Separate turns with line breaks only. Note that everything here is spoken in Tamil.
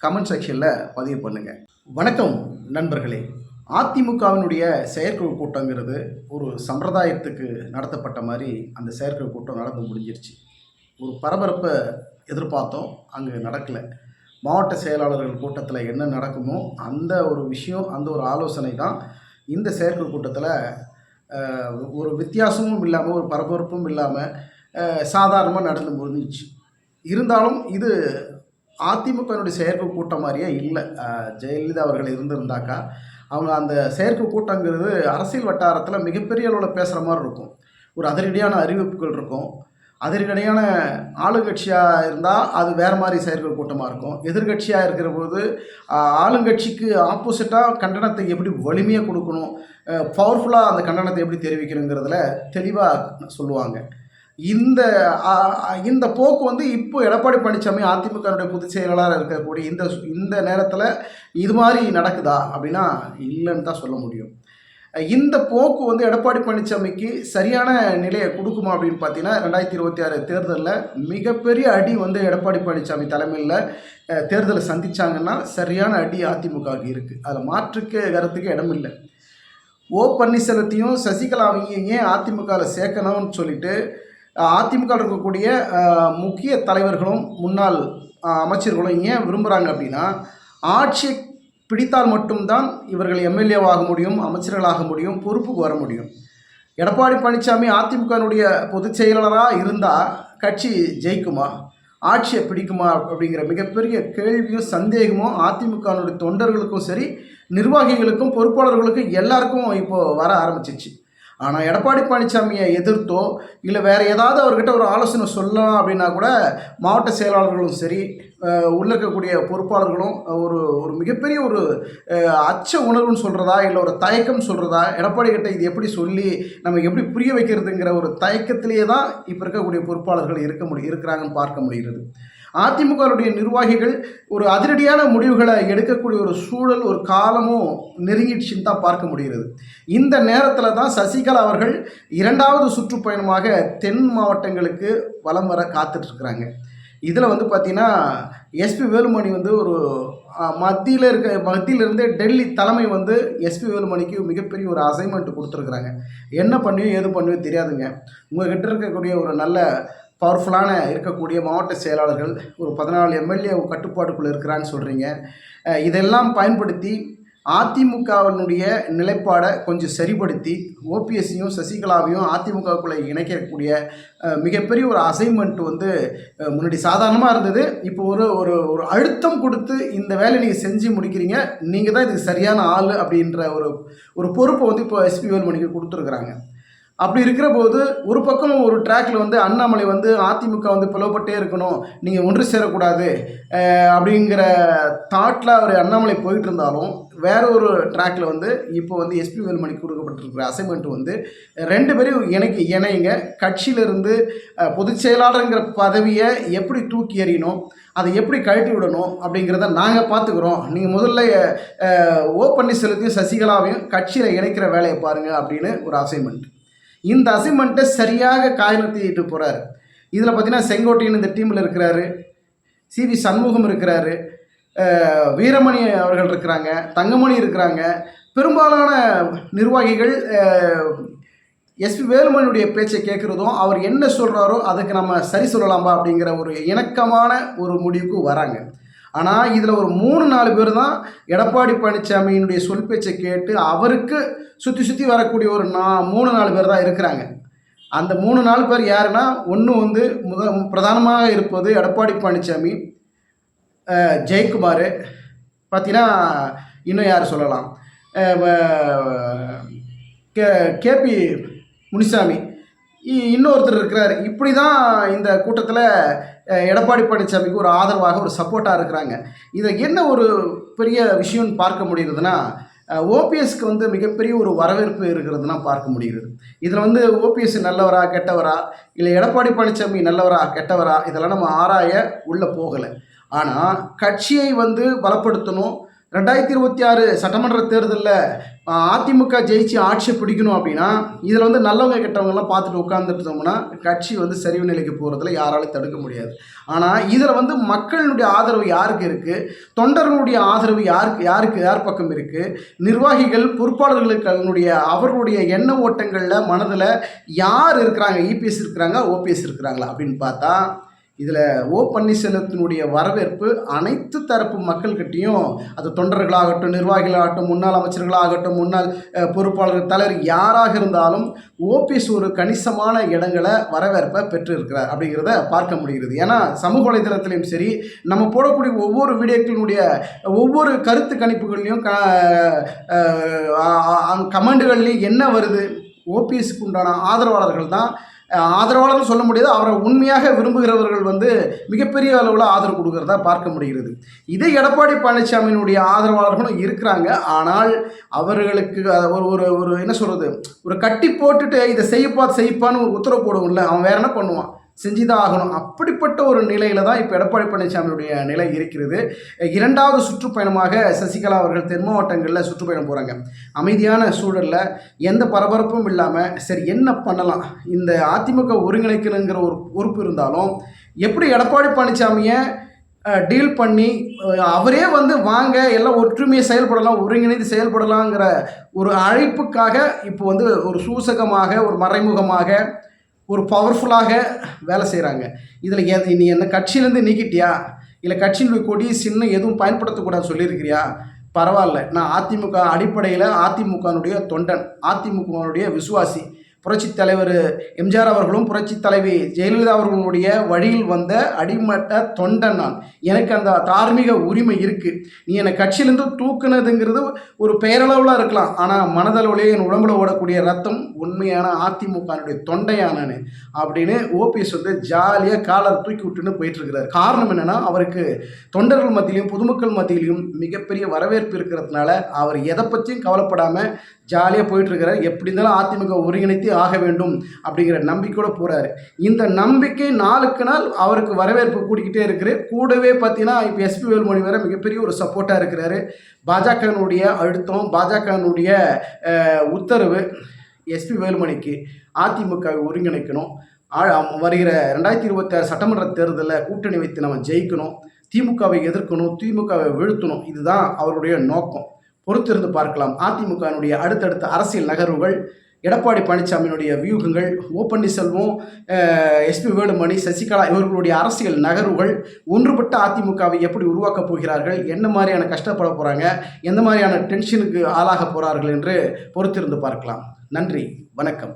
கமெண்ட் செக்ஷனில் பதிவு பண்ணுங்கள் வணக்கம் நண்பர்களே. அதிமுகவினுடைய செயற்குழு கூட்டங்கிறது ஒரு சம்பிரதாயத்துக்கு நடத்தப்பட்ட மாதிரி அந்த செயற்குழு கூட்டம் நடந்து முடிஞ்சிருச்சு. ஒரு பரபரப்பை எதிர்பார்த்தோம் அங்கே நடக்கலை. மாவட்ட செயலாளர்கள் கூட்டத்தில் என்ன நடக்குமோ அந்த ஒரு விஷயம் அந்த ஒரு ஆலோசனை தான் இந்த செயற்குழு கூட்டத்தில் ஒரு வித்தியாசமும் இல்லாமல் ஒரு பரபரப்பும் இல்லாமல் சாதாரணமாக நடந்து முடிஞ்சிச்சு இருந்தாலும் இது அதிமுகவினுடைய செயற்குழு கூட்டம் மாதிரியே இல்லை. ஜெயலலிதா அவர்கள் இருந்திருந்தாக்கா அவங்க அந்த செயற்கு கூட்டங்கிறது அரசியல் வட்டாரத்தில் மிகப்பெரிய அளவில் பேசுகிற மாதிரி இருக்கும். ஒரு அதிரடியான அறிவிப்புகள் இருக்கும். அதிரடியான ஆளுங்கட்சியாக இருந்தால் அது வேறு மாதிரி செயற்கை கூட்டமாக இருக்கும். எதிர்கட்சியாக இருக்கிற போது ஆளுங்கட்சிக்கு ஆப்போசிட்டாக கண்டனத்தை எப்படி வலிமையாக கொடுக்கணும் பவர்ஃபுல்லாக அந்த கண்டனத்தை எப்படி தெரிவிக்கணுங்கிறதுல தெளிவாக சொல்லுவாங்க. இந்த இந்த போக்கு வந்து இப்போ எடப்பாடி பழனிசாமி அதிமுகனுடைய பொதுச் செயலாளராக இருக்கக்கூடிய இந்த இந்த நேரத்தில் இது மாதிரி நடக்குதா அப்படின்னா இல்லைன்னு தான் சொல்ல முடியும். இந்த போக்கு வந்து எடப்பாடி பழனிசாமிக்கு சரியான நிலையை கொடுக்குமா அப்படின்னு பார்த்தீங்கன்னா ரெண்டாயிரத்தி இருபத்தி ஆறு தேர்தலில் மிகப்பெரிய அடி வந்து எடப்பாடி பழனிசாமி தலைமையில் தேர்தலை சந்திச்சாங்கன்னா சரியான அடி அதிமுகவுக்கு இருக்குது அதில் மாற்றுக்கு கருத்துக்கு இடம் இல்லை. ஓ பன்னீர்செல்வத்தையும் சசிகலாவையும் ஏன் அதிமுகவில் சேர்க்கணும்னு சொல்லிட்டு அதிமுக இருக்கக்கூடிய முக்கிய தலைவர்களும் முன்னாள் அமைச்சர்களும் ஏன் விரும்புகிறாங்க அப்படின்னா ஆட்சியை பிடித்தால் மட்டும்தான் இவர்கள் எம்எல்ஏவாக முடியும் அமைச்சர்களாக முடியும் பொறுப்புக்கு வர முடியும். எடப்பாடி பழனிசாமி அதிமுகனுடைய பொதுச் செயலாளராக இருந்தால் கட்சி ஜெயிக்குமா? ஆட்சியை பிடிக்குமா அப்படிங்கிற மிகப்பெரிய கேள்வியும் சந்தேகமும் அதிமுகனுடைய தொண்டர்களுக்கும் சரி நிர்வாகிகளுக்கும் பொறுப்பாளர்களுக்கும் எல்லாருக்கும் இப்போது வர ஆரம்பிச்சிச்சு. ஆனால் எடப்பாடி பழனிசாமியை எதிர்த்தோ இல்லை வேறு ஏதாவது அவர்கிட்ட ஒரு ஆலோசனை சொல்லலாம் அப்படின்னா கூட மாவட்ட செயலாளர்களும் சரி உள்ள இருக்கக்கூடிய பொறுப்பாளர்களும் ஒரு ஒரு மிகப்பெரிய ஒரு அச்ச உணர்வுன்னு சொல்கிறதா இல்லை ஒரு தயக்கம் சொல்கிறதா எடப்பாடி கிட்ட இது எப்படி சொல்லி நம்ம எப்படி புரிய வைக்கிறதுங்கிற ஒரு தயக்கத்திலேயே தான் இப்போ இருக்கக்கூடிய பொறுப்பாளர்கள் இருக்க முடியும் இருக்கிறாங்கன்னு பார்க்க முடிகிறது. அதிமுகவுடைய நிர்வாகிகள் ஒரு அதிரடியான முடிவுகளை எடுக்கக்கூடிய ஒரு சூழல் ஒரு காலமும் நெருங்கிடுச்சுன்னு தான் பார்க்க முடிகிறது. இந்த நேரத்தில் தான் சசிகலா அவர்கள் இரண்டாவது சுற்றுப்பயணமாக தென் மாவட்டங்களுக்கு வலம் வர காத்துட்ருக்குறாங்க. இதில் வந்து பார்த்திங்கன்னா எஸ்பி வேலுமணி வந்து ஒரு மத்தியில் இருக்க மத்தியிலிருந்து டெல்லி தலைமை வந்து எஸ்பி வேலுமணிக்கு மிகப்பெரிய ஒரு அசைன்மெண்ட் கொடுத்துருக்குறாங்க. என்ன பண்ணியோ ஏது பண்ணியோ தெரியாதுங்க. உங்ககிட்ட இருக்கக்கூடிய ஒரு நல்ல பவர்ஃபுல்லான இருக்கக்கூடிய மாவட்ட செயலாளர்கள் ஒரு பதினாலு எம்எல்ஏ கட்டுப்பாட்டுக்குள்ளே இருக்கிறான்னு சொல்கிறீங்க இதெல்லாம் பயன்படுத்தி அதிமுகவினுடைய நிலைப்பாடை கொஞ்சம் சரிப்படுத்தி ஓபிஎஸ்ஸையும் சசிகலாவையும் அதிமுகவுக்குள்ளே இணைக்கக்கூடிய மிகப்பெரிய ஒரு அசைன்மெண்ட் வந்து முன்னாடி சாதாரணமாக இருந்தது. இப்போ ஒரு ஒரு ஒரு அழுத்தம் கொடுத்து இந்த வேலையை நீங்கள் செஞ்சு முடிக்கிறீங்க. நீங்கள் தான் இதுக்கு சரியான ஆள் அப்படின்ற ஒரு ஒரு பொறுப்பை வந்து இப்போ எஸ்பி வேல்மணிக்கு கொடுத்துருக்குறாங்க. அப்படி இருக்கிற போது ஒரு பக்கம் ஒரு ட்ராக்ல வந்து அண்ணாமலை வந்து அதிமுக வந்து பிளவுபட்டே இருக்கணும் நீங்கள் ஒன்று சேரக்கூடாது அப்படிங்கிற தாட்டில் அவர் அண்ணாமலை போயிட்டு இருந்தாலும் வேற ஒரு ட்ராக்ல வந்து இப்போ வந்து எஸ்பி வேலுமணி கொடுக்கப்பட்டிருக்கிற அசைன்மெண்ட் வந்து ரெண்டு பேரும் எனக்கு இணையுங்க கட்சியிலிருந்து பொதுச் செயலாளருங்கிற பதவியை எப்படி தூக்கி எறியணும் அதை எப்படி கழட்டி விடணும் அப்படிங்கிறத நாங்கள் பார்த்துக்குறோம். நீங்கள் முதல்ல ஓ பன்னீர்செல்வத்தையும் சசிகலாவையும் கட்சியில் இணைக்கிற வேலையை பாருங்கள் அப்படின்னு ஒரு அசைன்மெண்ட் இந்த அசைன்மெண்ட்டை சரியாக காயநத்திட்டு போகிறாரு இதில் பார்த்தீங்கன்னா செங்கோட்டையன் இந்த டீமில் இருக்கிறாரு. சிவி சண்முகம் இருக்கிறாரு. வீரமணி அவர்கள் இருக்கிறாங்க. தங்கமணி இருக்கிறாங்க. பெரும்பாலான நிர்வாகிகள் எஸ்பி வேலுமணியுடைய பேச்சை கேட்குறதும் அவர் என்ன சொல்கிறாரோ அதுக்கு நம்ம சரி சொல்லலாமா அப்படிங்கிற ஒரு இணக்கமான ஒரு முடிவுக்கு வராங்க. ஆனால் இதில் ஒரு மூணு நாலு பேர் தான் எடப்பாடி பழனிசாமியினுடைய சொல் பேச்சை கேட்டு அவருக்கு சுற்றி சுற்றி வரக்கூடிய ஒரு நா மூணு நாலு பேர் தான் இருக்கிறாங்க. அந்த மூணு நாலு பேர் யாருன்னா ஒன்று வந்து முத பிரதானமாக இருப்பது எடப்பாடி பழனிசாமி ஜெயக்குமார். பார்த்தீங்கன்னா இன்னும் யார் சொல்லலாம்? வ- கே கேபி முனிசாமி. இன்னொருத்தர் இருக்கிறார். இப்படி தான் இந்த கூட்டத்தில் எடப்பாடி பழனிசாமிக்கு ஒரு ஆதரவாக ஒரு சப்போர்ட்டாக இருக்கிறாங்க. இதை என்ன ஒரு பெரிய விஷயம்னு பார்க்க முடியுதுன்னா ஓபிஎஸ்க்கு வந்து மிகப்பெரிய ஒரு வரவேற்பு இருக்கிறதுனா பார்க்க முடிகிறது. இதில் வந்து ஓபிஎஸ் நல்லவரா கெட்டவரா இல்லை எடப்பாடி பழனிசாமி நல்லவரா கெட்டவரா இதெல்லாம் நம்ம ஆராய உள்ளே போகலை. ஆனால் கட்சியை வந்து பலப்படுத்தணும் ரெண்டாயிரத்தி இருபத்தி ஆறு சட்டமன்ற தேர்தலில் அதிமுக ஜெயிச்சு ஆட்சியை பிடிக்கணும் அப்படின்னா இதில் வந்து நல்லவங்க கெட்டவங்கெல்லாம் பார்த்துட்டு உட்காந்துட்டோம்னா கட்சி வந்து சரிவு நிலைக்கு போகிறதுல யாராலையும் தடுக்க முடியாது. ஆனால் இதில் வந்து மக்களுடைய ஆதரவு யாருக்கு இருக்குது தொண்டர்களுடைய ஆதரவு யாருக்கு யாருக்கு யார் பக்கம் இருக்குது நிர்வாகிகள் பொறுப்பாளர்களுடைய அவர்களுடைய எண்ண ஓட்டங்களில் மனதில் யார் இருக்கிறாங்க? இபிஎஸ் இருக்கிறாங்க ஓபிஎஸ் இருக்கிறாங்களா? அப்படின்னு பார்த்தா இதில் ஓ பன்னீர்செல்வத்தினுடைய வரவேற்பு அனைத்து தரப்பு மக்கள்கிட்டையும் அது தொண்டர்களாகட்டும் நிர்வாகிகளாகட்டும் முன்னாள் அமைச்சர்களாகட்டும் முன்னாள் பொறுப்பாளர்கள் தலைவர் யாராக இருந்தாலும் ஓபிஎஸ் ஒரு கணிசமான இடங்களை வரவேற்பை பெற்றிருக்கிறார் அப்படிங்கிறத பார்க்க முடிகிறது. ஏன்னா சமூக வலைதளத்திலையும் சரி நம்ம போடக்கூடிய ஒவ்வொரு வீடியோக்களினுடைய ஒவ்வொரு கருத்து கணிப்புகள்லையும் க கமெண்டுகள்லையும் என்ன வருது? ஓபிஎஸ்க்கு உண்டான ஆதரவாளர்கள் தான் ஆதரவாளர்னு சொல்ல முடியாது. அவரை உண்மையாக விரும்புகிறவர்கள் வந்து மிகப்பெரிய அளவில் ஆதரவு கொடுக்கறதா பார்க்க முடிகிறது. இதே எடப்பாடி பழனிசாமியினுடைய ஆதரவாளர்களும் இருக்கிறாங்க. ஆனால் அவர்களுக்கு ஒரு ஒரு ஒரு என்ன சொல்கிறது ஒரு கட்டி போட்டுட்டு இதை செய்யப்பா செய்ப்பான்னு ஒரு உத்தரவு போடுவோம்ல அவன் வேற என்ன பண்ணுவான்? செஞ்சுதான் ஆகணும் அப்படிப்பட்ட ஒரு நிலையில தான் இப்போ எடப்பாடி பழனிசாமியுடைய நிலை இருக்கிறது. இரண்டாவது சுற்றுப்பயணமாக சசிகலா அவர்கள் தென் மாவட்டங்களில் சுற்றுப்பயணம் போகிறாங்க அமைதியான சூழலில் எந்த பரபரப்பும் இல்லாமல் சரி என்ன பண்ணலாம்? இந்த அதிமுக ஒருங்கிணைக்கணுங்கிற ஒரு பொறுப்பு இருந்தாலும் எப்படி எடப்பாடி பழனிசாமியை டீல் பண்ணி அவரே வந்து வாங்க எல்லாம் ஒற்றுமையை செயல்படலாம் ஒருங்கிணைந்து செயல்படலாங்கிற ஒரு அழைப்புக்காக இப்போ வந்து ஒரு சூசகமாக ஒரு மறைமுகமாக ஒரு பவர்ஃபுல்லாக வேலை செய்கிறாங்க இதில் எது நீ என்ன கட்சியிலேருந்து நீக்கிட்டியா? இல்லை கட்சியினுடைய கொடி சின்னம் எதுவும் பயன்படுத்தக்கூடாது சொல்லியிருக்கிறியா? பரவாயில்ல. நான் அதிமுக அடிப்படையில் அதிமுகனுடைய தொண்டன் அதிமுகனுடைய விசுவாசி. புரட்சி தலைவர் எம்ஜிஆர் அவர்களும் புரட்சி தலைவி ஜெயலலிதா அவர்களுடைய வழியில் வந்த அடிமட்ட தொண்டன் நான். எனக்கு அந்த தார்மீக உரிமை இருக்குது நீ என்னை கட்சியிலேருந்து தூக்குனதுங்கிறது ஒரு பெயரளவில் இருக்கலாம். ஆனால் மனதளவுலேயே என் உடம்புல ஓடக்கூடிய ரத்தம் உண்மையான அதிமுகனுடைய தொண்டையானு அப்படின்னு ஓபிஎஸ் வந்து ஜாலியாக காலர் தூக்கி விட்டுன்னு போயிட்டு இருக்கிறார் காரணம் என்னென்னா அவருக்கு தொண்டர்கள் மத்தியிலையும் பொதுமக்கள் மத்தியிலையும் மிகப்பெரிய வரவேற்பு இருக்கிறதுனால அவர் எதை பற்றியும் கவலைப்படாமல் ஜாலியாக போயிட்டுருக்கிறார் எப்படி இருந்தாலும் அதிமுக ஒருங்கிணைத்து ஆக வேண்டும் அப்படிங்கிற நம்பிக்கையோடு போகிறாரு இந்த நம்பிக்கை நாளுக்கு நாள் அவருக்கு வரவேற்பு கூட்டிக்கிட்டே இருக்குது. கூடவே பார்த்தீங்கன்னா இப்போ எஸ்பி வேலுமணி வேறு மிகப்பெரிய ஒரு சப்போர்ட்டாக இருக்கிறாரு. பாஜகனுடைய அழுத்தம் பாஜகனுடைய உத்தரவு எஸ்பி வேலுமணிக்கு அதிமுகவை ஒருங்கிணைக்கணும். வருகிற ரெண்டாயிரத்தி இருபத்தாறு சட்டமன்ற தேர்தலில் கூட்டணி வைத்து நம்ம ஜெயிக்கணும். திமுகவை எதிர்க்கணும் திமுகவை வீழ்த்தணும். இதுதான் அவருடைய நோக்கம். பொறுத்திருந்து பார்க்கலாம். அதிமுகவினுடைய அடுத்தடுத்த அரசியல் நகர்வுகள் எடப்பாடி பழனிசாமியினுடைய வியூகங்கள் O Panneerselvam S P Velumani Sasikala இவர்களுடைய அரசியல் நகர்வுகள் ஒன்றுபட்ட அதிமுகவை எப்படி உருவாக்கப் போகிறார்கள் என்ன மாதிரியான கஷ்டப்பட போகிறாங்க எந்த மாதிரியான டென்ஷனுக்கு ஆளாக போகிறார்கள் என்று பொறுத்திருந்து பார்க்கலாம். நன்றி வணக்கம்.